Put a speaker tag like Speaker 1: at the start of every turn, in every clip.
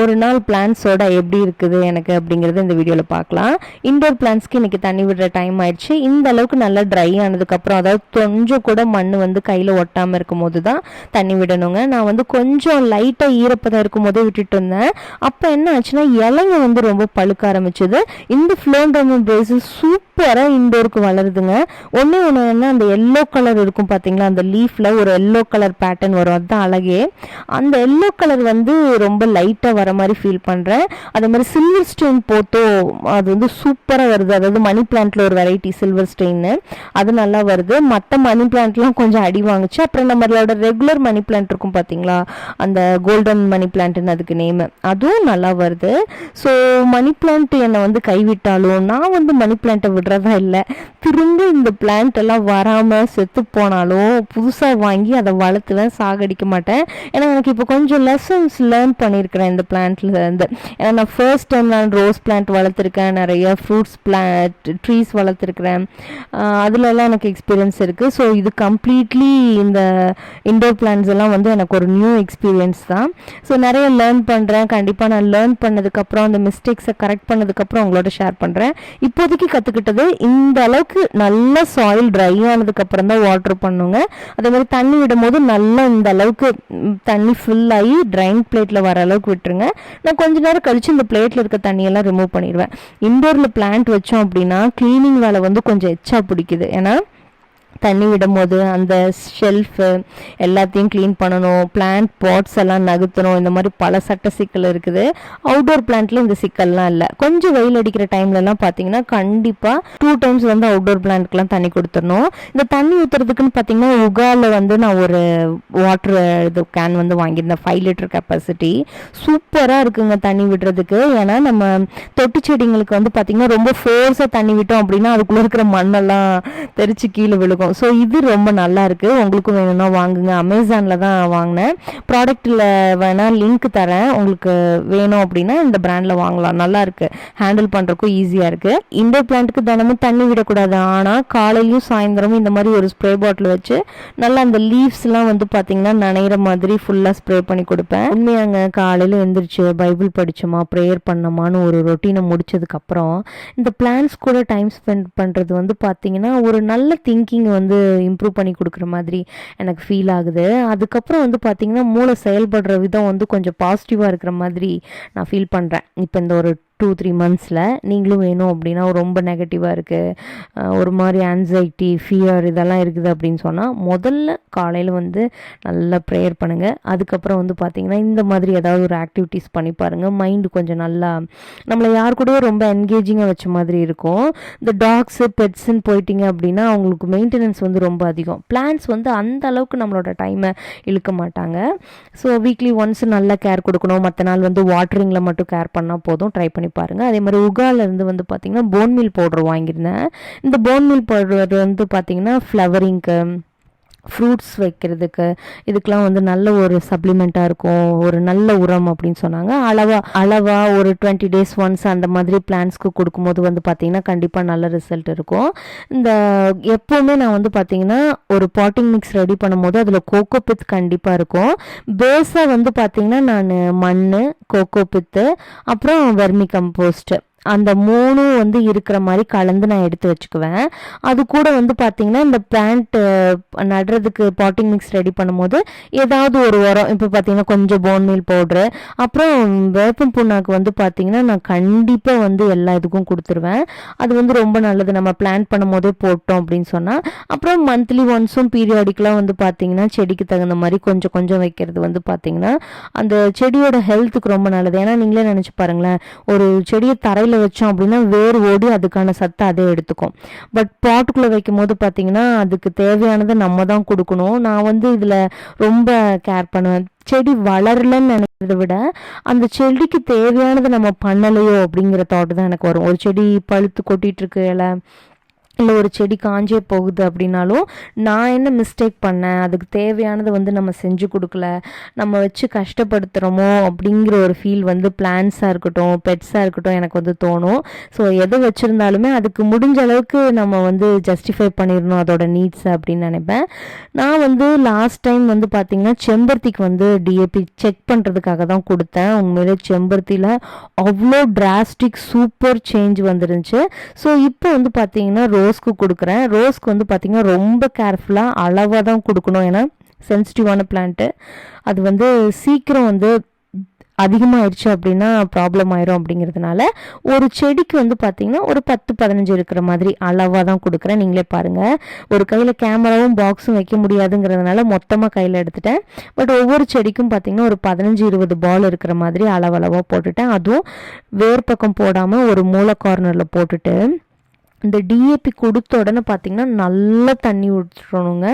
Speaker 1: ஒரு நாள் பிளான்ஸோட எப்படி இருக்குது எனக்கு அப்படிங்கிறத இந்த வீடியோவில் பார்க்கலாம். இண்டோர் பிளான்ஸ்க்கு இன்றைக்கி தண்ணி விடுற டைம் ஆயிடுச்சு. இந்த அளவுக்கு நல்லா ட்ரை ஆனதுக்கப்புறம் அதாவது கொஞ்சம் கூட மண் வந்து கையில் ஒட்டாமல் இருக்கும் போது தான் தண்ணி விடணுங்க. நான் வந்து கொஞ்சம் லைட்டாக ஈரப்பதம் இருக்கும் போதே விட்டுட்டு இருந்தேன். அப்போ என்ன ஆச்சுன்னா இலைங்க வந்து ரொம்ப பழுக்க ஆரம்பிச்சது. இந்த ஃப்ளோண்டோமம் பேஸு சூப்பராக இண்டோருக்கு வளருதுங்க. ஒன்று ஒன்று என்ன அந்த எல்லோ கலர் இருக்கும் பார்த்தீங்களா அந்த லீஃபில் ஒரு எல்லோ கலர் பேட்டர்ன் வரும். அதுதான் அழகே. அந்த எல்லோ கலர் வந்து ரொம்ப லைட்டாக வர மாதிரி ஃபீல் பண்ணுறேன் அதே மாதிரி சில்வர் ஸ்டெயின் போட்டோ அது வந்து சூப்பராக வருது. அதாவது மணி பிளான்ட்டில் ஒரு வெரைட்டி சில்வர் ஸ்டெயின்னு அது நல்லா வருது. மற்ற மணி பிளான்ட்லாம் கொஞ்சம் அடி வாங்குச்சு. அப்புறம் நம்மளோட ரெகுலர் மணி பிளான்ட் இருக்கும் பார்த்தீங்களா அந்த கோல்டன் மணி பிளான்ட்னு அதுக்கு நேமு அதுவும் நல்லா வருது. ஸோ மணி பிளான்ட் என்னை வந்து கைவிட்டாலும் நான் வந்து மணி பிளான்ட்டை விடுறதா இல்லை. திரும்ப இந்த பிளான்ட் எல்லாம் வராமல் செத்து போனாலும் புதுசாக வாங்கி அதை வளர்த்துவேன் சாகடிக்க மாட்டேன். ஏன்னா எனக்கு இப்போ கொஞ்சம் லெசன்ஸ் லேர்ன் பண்ணியிருக்கிறேன் இந்த பிளான் இருந்து. ஏன்னா நான் ஃபர்ஸ்ட் டைம் நான் ரோஸ் பிளான்ட் வளர்த்துருக்கேன். நிறைய ஃப்ரூட்ஸ் பிளான்ட் ட்ரீஸ் வளர்த்துருக்கிறேன். அதுலலாம் எனக்கு எக்ஸ்பீரியன்ஸ் இருக்குது ஸோ இது கம்ப்ளீட்லி இந்த இண்டோர் பிளான்ஸ் எல்லாம் வந்து எனக்கு ஒரு நியூ எக்ஸ்பீரியன்ஸ் தான். ஸோ நிறைய லேர்ன் பண்ணுறேன் கண்டிப்பாக நான் லேர்ன் பண்ணதுக்கப்புறம் அந்த மிஸ்டேக்ஸை கரெக்ட் பண்ணதுக்கப்புறம் உங்களோட ஷேர் பண்ணுறேன் இப்போதைக்கு கற்றுக்கிட்டது இந்த அளவுக்கு நல்ல சாயில் ட்ரை ஆனதுக்கப்புறம் தான் வாட்டர் பண்ணுங்க. அதே மாதிரி தண்ணி விடும்போது நல்லா இந்த அளவுக்கு தண்ணி ஃபில் ஆகி ட்ரைன் பிளேட்டில் வர அளவுக்கு விட்டுருங்க. நான் கொஞ்ச நேரம் கழிச்சு இந்த பிளேட்டில் இருக்க தண்ணியெல்லாம் ரிமூவ் பண்ணிடுவேன். இண்டோரில் பிளான்ட் வச்சோம் அப்படின்னா க்ளீனிங் வேலை வந்து கொஞ்சம் எச்சா பிடிக்குது. ஏன்னா தண்ணி விடும்போது அந்த ஷெல்ஃபு எல்லாத்தையும் க்ளீன் பண்ணணும் பிளான்ட் பாட்ஸ் எல்லாம் நகர்த்தணும் இந்த மாதிரி பல சட்ட சிக்கல் இருக்குது. அவுட்டோர் பிளான்ட்ல இந்த சிக்கல்லாம் இல்லை. கொஞ்சம் வெயில் அடிக்கிற டைம்லலாம் பார்த்தீங்கன்னா கண்டிப்பாக டூ டைம்ஸ் வந்து அவுட்டோர் பிளான்ட்க்குலாம் தண்ணி கொடுத்துடணும். இந்த தண்ணி ஊற்றுறதுக்குன்னு பார்த்தீங்கன்னா உகால வந்து நான் ஒரு வாட்டர் இது கேன் வந்து வாங்கியிருந்தேன். ஃபைவ் லிட்டர் கெப்பாசிட்டி சூப்பராக இருக்குங்க தண்ணி விடுறதுக்கு. ஏன்னா நம்ம தொட்டி செடிங்களுக்கு வந்து பார்த்தீங்கன்னா ரொம்ப ஃபோர்ஸாக தண்ணி விட்டோம் அப்படின்னா அதுக்குள்ளே இருக்கிற மண்ணெல்லாம் தெரிச்சு கீழே விழுகும். ஸோ இது ரொம்ப நல்லா இருக்குது உங்களுக்கும் வேணும்னா வாங்குங்க. அமேசானில் தான் வாங்கினேன். ப்ராடக்ட்டில் வேணால் லிங்க் தரேன். உங்களுக்கு வேணும் அப்படின்னா இந்த பிராண்டில் வாங்கலாம். நல்லா இருக்குது ஹேண்டில் பண்ணுறக்கும் ஈஸியாக இருக்குது இண்டோர் பிளான்ட்டுக்கு தினமும் தண்ணி விடக்கூடாது. ஆனால் காலையிலையும் சாயந்தரமும் இந்த மாதிரி ஒரு ஸ்ப்ரே பாட்டில் வச்சு நல்லா அந்த லீவ்ஸ்லாம் வந்து பார்த்தீங்கன்னா நனைகிற மாதிரி ஃபுல்லாக ஸ்ப்ரே பண்ணி கொடுப்பேன். உண்மையாங்க காலையில் எழுந்திரிச்சு பைபிள் படிச்சோமா ப்ரேயர் பண்ணோமான்னு ஒரு ரொட்டீனை முடிச்சதுக்கப்புறம் இந்த பிளான்ஸ் கூட டைம் ஸ்பெண்ட் பண்ணுறது வந்து பார்த்தீங்கன்னா ஒரு நல்ல திங்கிங் வந்து இம்ப்ரூவ் பண்ணி கொடுக்குற மாதிரி எனக்கு ஃபீல் ஆகுது. அதுக்கப்புறம் வந்து பார்த்திங்கன்னா மூளை செயல்படுற விதம் வந்து கொஞ்சம் பாசிட்டிவாக இருக்கிற மாதிரி நான் ஃபீல் பண்ணுறேன் இப்போ இந்த ஒரு டூ த்ரீ மந்த்ஸில் நீங்களும் வேணும் அப்படின்னா ரொம்ப நெகட்டிவாக இருக்குது ஒரு மாதிரி ஆன்சைட்டி ஃபியர் இதெல்லாம் இருக்குது அப்படின்னு சொன்னால் முதல்ல காலையில் வந்து நல்லா ப்ரேயர் பண்ணுங்கள் அதுக்கப்புறம் வந்து பார்த்தீங்கன்னா இந்த மாதிரி ஏதாவது ஒரு ஆக்டிவிட்டீஸ் பண்ணி பாருங்கள் மைண்டு கொஞ்சம் நல்லா நம்மளை யார் கூடயோ ரொம்ப என்கேஜிங்காக வச்ச மாதிரி இருக்கும். இந்த டாக்ஸு பெட்ஸுன்னு போயிட்டீங்க அப்படின்னா அவங்களுக்கு மெயின்டெனன்ஸ் வந்து ரொம்ப அதிகம். பிளான்ஸ் வந்து அந்த அளவுக்கு நம்மளோட டைமை இழுக்க மாட்டாங்க. ஸோ வீக்லி ஒன்ஸ் நல்லா கேர் கொடுக்கணும். மற்ற நாள் வந்து வாட்டரிங்கில் மட்டும் கேர் பண்ணால் போதும். ட்ரை பண்ணி பாருங்கள் அதே மாதிரி உகாலேருந்து வந்து பார்த்தீங்கன்னா போன்மீல் பவுடர் வாங்கியிருந்தேன். இந்த போன்மீல் பவுடர் வந்து பார்த்தீங்கன்னா ஃப்ளவரிங்க்கு ஃப்ரூட்ஸ் வைக்கிறதுக்கு இதுக்கெலாம் வந்து நல்ல ஒரு சப்ளிமெண்ட்டாக இருக்கும் ஒரு நல்ல உரம் அப்படின்னு சொன்னாங்க. அளவாக அளவாக ஒரு டுவெண்ட்டி டேஸ் ஒன்ஸ் அந்த மாதிரி பிளான்ஸ்க்கு கொடுக்கும்போது வந்து பார்த்தீங்கன்னா கண்டிப்பாக நல்ல ரிசல்ட் இருக்கும். இந்த எப்போவுமே நான் வந்து பார்த்தீங்கன்னா ஒரு பாட்டிங் மிக்ஸ் ரெடி பண்ணும்போது அதில் கோகோ பித் கண்டிப்பாக இருக்கும். பேஸாக வந்து பார்த்தீங்கன்னா நான் மண் கோகோ பித்து அப்புறம் வெர்மி கம்போஸ்ட்டு அந்த மூணும் வந்து இருக்கிற மாதிரி கலந்து நான் எடுத்து வச்சுக்குவேன். அது கூட வந்து பார்த்தீங்கன்னா இந்த பிளான்ட் நடுறதுக்கு பாட்டிங் மிக்ஸ் ரெடி பண்ணும்போது ஏதாவது ஒரு உரம் இப்போ பார்த்தீங்கன்னா கொஞ்சம் போன் மீல் பவுட்ரு அப்புறம் வேப்பம் புண்ணாக்கு வந்து பார்த்தீங்கன்னா நான் கண்டிப்பாக வந்து எல்லா இதுக்கும் கொடுத்துருவேன். அது வந்து ரொம்ப நல்லது. நம்ம பிளான் பண்ணும்போதே போட்டோம் அப்படின்னு சொன்னால் அப்புறம் மந்த்லி ஒன்ஸும் பீரியாடிக்கெலாம் வந்து பார்த்தீங்கன்னா செடிக்கு தகுந்த மாதிரி கொஞ்சம் கொஞ்சம் வைக்கிறது வந்து பார்த்தீங்கன்னா அந்த செடியோட ஹெல்த்துக்கு ரொம்ப நல்லது. ஏன்னா நீங்களே நினச்சி பாருங்களேன் ஒரு செடியை தரையில் வச்சோம் அப்படின்னா வேர் ஓடி அதுக்கான சத்தை அதே எடுத்துக்கும். பட் பாட்டுக்குள்ளே வைக்கும் போது பார்த்தீங்கன்னா அதுக்கு தேவையானதை நம்ம தான் கொடுக்கணும். நான் வந்து இதில் ரொம்ப கேர் பண்ணுவேன். செடி வளரலன்னு நினைக்கிறத விட அந்த செடிக்கு தேவையானதை நம்ம பண்ணலையோ அப்படிங்கிற தாட் தான் எனக்கு வரும். ஒரு செடி பழுத்து கொட்டிகிட்டு இருக்கு இலை இல்லை ஒரு செடி காஞ்சே போகுது அப்படின்னாலும் நான் என்ன மிஸ்டேக் பண்ணேன்? அதுக்கு தேவையானதை வந்து நம்ம செஞ்சு கொடுக்கல. நம்ம வச்சு கஷ்டப்படுத்துகிறோமோ அப்படிங்கிற ஒரு ஃபீல் வந்து பிளான்ஸாக இருக்கட்டும் பெட்ஸாக இருக்கட்டும் எனக்கு வந்து தோணும். ஸோ எதை வச்சுருந்தாலுமே அதுக்கு முடிஞ்ச அளவுக்கு நம்ம வந்து ஜஸ்டிஃபை பண்ணிடணும் அதோட நீட்ஸ் அப்படின்னு நினைப்பேன். நான் வந்து லாஸ்ட் டைம் வந்து பார்த்திங்கன்னா செம்பருத்திக்கு வந்து டிஏபி செக் பண்ணுறதுக்காக தான் கொடுத்தேன். உண்மையிலே செம்பருத்தியில் அவ்வளோ டிராஸ்டிக் சூப்பர் சேஞ்ச் வந்துருந்துச்சு. ஸோ இப்போ வந்து பார்த்திங்கன்னா ரோ ரோஸ்க்கு கொடுக்குறேன். ரோஸ்க்கு வந்து பார்த்திங்கன்னா ரொம்ப கேர்ஃபுல்லாக அளவாக தான் கொடுக்கணும். ஏன்னா சென்சிட்டிவான பிளான்ட்டு அது வந்து சீக்கிரம் வந்து அதிகமாகிடுச்சு அப்படின்னா ப்ராப்ளம் ஆயிரும் அப்படிங்கிறதுனால ஒரு செடிக்கு வந்து பார்த்திங்கன்னா ஒரு பத்து பதினஞ்சு இருக்கிற மாதிரி அளவாக தான் கொடுக்குறேன். நீங்களே பாருங்கள் ஒரு கையில் கேமராவும் பாக்ஸும் வைக்க முடியாதுங்கிறதுனால மொத்தமாக கையில் எடுத்துட்டேன். பட் ஒவ்வொரு செடிக்கும் பார்த்தீங்கன்னா ஒரு பதினஞ்சு இருபது பால் இருக்கிற மாதிரி அளவளவாக போட்டுட்டேன். அதுவும் வேர் பக்கம் போடாமல் ஒரு மூளை கார்னரில் போட்டுட்டு இந்த டிஏபி கொடுத்த உடனே பார்த்திங்கன்னா நல்லா தண்ணி ஊற்றணுங்க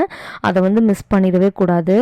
Speaker 1: அதை வந்து மிஸ் பண்ணிடவே கூடாது.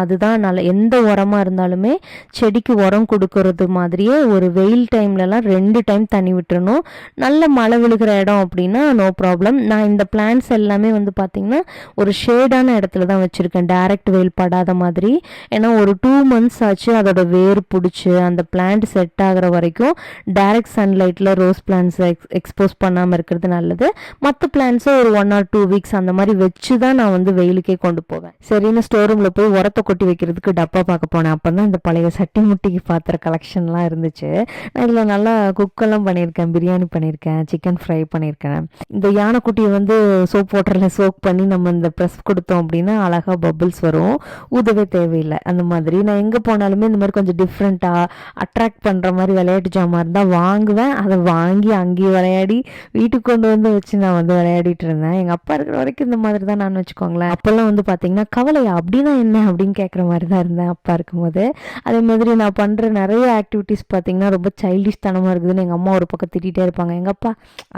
Speaker 1: அதுதான் நல்ல எந்த உரமாக இருந்தாலுமே செடிக்கு உரம் கொடுக்கறது மாதிரியே ஒரு வெயில் டைம்லலாம் ரெண்டு டைம் தண்ணி விட்டுறணும். நல்ல மழை விழுகிற இடம் அப்படின்னா நோ ப்ராப்ளம் நான் இந்த பிளான்ஸ் எல்லாமே வந்து பார்த்திங்கன்னா ஒரு ஷேடான இடத்துல தான் வச்சுருக்கேன். டைரக்ட் வெயில் படாத மாதிரி. ஏன்னா ஒரு டூ மந்த்ஸ் ஆச்சு அதோட வேர் பிடிச்சி அந்த பிளான்ட் செட் ஆகிற வரைக்கும் டைரக்ட் சன்லைட்டில் ரோஸ் பிளான்ஸ் எக்ஸ் எக்ஸ்போஸ் பண்ணாமல் இருக்கிறது நல்ல நல்லது மற்ற பிளான்ஸை ஒரு ஒன் ஆர் டூ வீக்ஸ் அந்த மாதிரி வச்சு தான் நான் வந்து வெயிலுக்கே கொண்டு போவேன். சரின்னு ஸ்டோர் ரூமில் போய் உரத்தை கொட்டி வைக்கிறதுக்கு டப்பா பார்க்க போனேன். அப்போ தான் இந்த பழைய சட்டி முட்டிக்கு பாத்திர கலெக்ஷன்லாம் இருந்துச்சு. நான் இதில் நல்லா குக்கெல்லாம் பண்ணியிருக்கேன் பிரியாணி பண்ணியிருக்கேன் சிக்கன் ஃப்ரை பண்ணியிருக்கேன். இந்த யானைக்குட்டியை வந்து சோப் வாட்டரில் சோக் பண்ணி நம்ம இந்த ப்ரெஸ் கொடுத்தோம் அப்படின்னா அழகாக பபிள்ஸ் வரும். ஊதவே தேவையில்லை. அந்த மாதிரி நான் எங்கே போனாலுமே இந்த மாதிரி கொஞ்சம் டிஃப்ரெண்ட்டாக அட்ராக்ட் பண்ணுற மாதிரி விளையாட்டு ஜாமான் இருந்தால் வாங்குவேன். அதை வாங்கி அங்கேயே விளையாடி வீட்டுக்கு கொண்டு வந்து வச்சு நான் வந்து விளையாடிட்டு இருந்தேன். எங்கள் அப்பா இருக்கிற வரைக்கும் இந்த மாதிரி தான் நான் வச்சுக்கோங்களேன். அப்போல்லாம் வந்து பார்த்தீங்கன்னா கவலையா அப்படின்னா என்ன? அப்படின்னு கேட்குற மாதிரி தான் இருந்தேன் அப்பா இருக்கும்போது. அதே மாதிரி நான் பண்ணுற நிறைய ஆக்டிவிட்டீஸ் பார்த்தீங்கன்னா ரொம்ப சைல்டிஷ் தனமாக இருக்குதுன்னு எங்கள் அம்மா ஒரு பக்கம் திட்டிகிட்டே இருப்பாங்க. எங்கள் அப்பா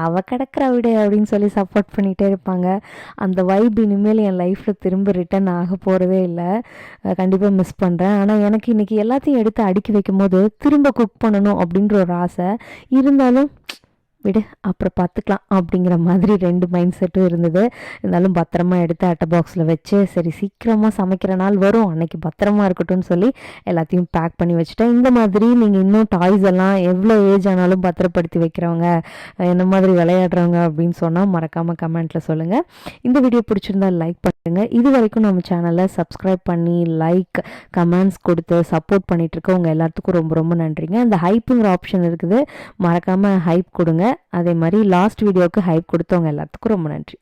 Speaker 1: அவள் கிடக்கிற விட அப்படின்னு சொல்லி சப்போர்ட் பண்ணிகிட்டே இருப்பாங்க. அந்த வைப் இனிமேல் என் லைஃப்பில் திரும்ப ரிட்டர்ன் ஆக போகிறதே இல்லை. கண்டிப்பாக மிஸ் பண்ணுறேன் ஆனால் எனக்கு இன்றைக்கி எல்லாத்தையும் எடுத்து அடுக்கி வைக்கும் போது திரும்ப குக் பண்ணணும் அப்படின்ற ஒரு ஆசை. இருந்தாலும் விடு அப்புறம் பார்த்துக்கலாம் அப்படிங்கிற மாதிரி ரெண்டு மைண்ட் செட்டும் இருந்தது. இருந்தாலும் பத்திரமா எடுத்து அட்டை பாக்ஸில் வச்சு சரி சீக்கிரமாக சமைக்கிற நாள் வரும். அன்னைக்கு பத்திரமா இருக்கட்டும்னு சொல்லி எல்லாத்தையும் பேக் பண்ணி வச்சுட்டேன். இந்த மாதிரி நீங்கள் இன்னும் டாய்ஸ் எல்லாம் எவ்வளோ ஏஜ் ஆனாலும் பத்திரப்படுத்தி வைக்கிறவங்க என்ன மாதிரி விளையாடுறவங்க? அப்படின்னு சொன்னால் மறக்காமல் கமெண்ட்டில் சொல்லுங்கள் இந்த வீடியோ பிடிச்சிருந்தா லைக் பண்ணி இது வரைக்கும் நம்ம சேனலை சப்ஸ்கிரைப் பண்ணி லைக் கமெண்ட்ஸ் கொடுத்து சப்போர்ட் பண்ணிகிட்ருக்க உங்கள் எல்லாத்துக்கும் ரொம்ப ரொம்ப நன்றிங்க. அந்த ஹைப்புங்கிற ஆப்ஷன் இருக்குது. மறக்காமல் ஹைப் கொடுங்க. அதே மாதிரி லாஸ்ட் வீடியோவுக்கு ஹைப் கொடுத்தவங்க எல்லாத்துக்கும் ரொம்ப நன்றி.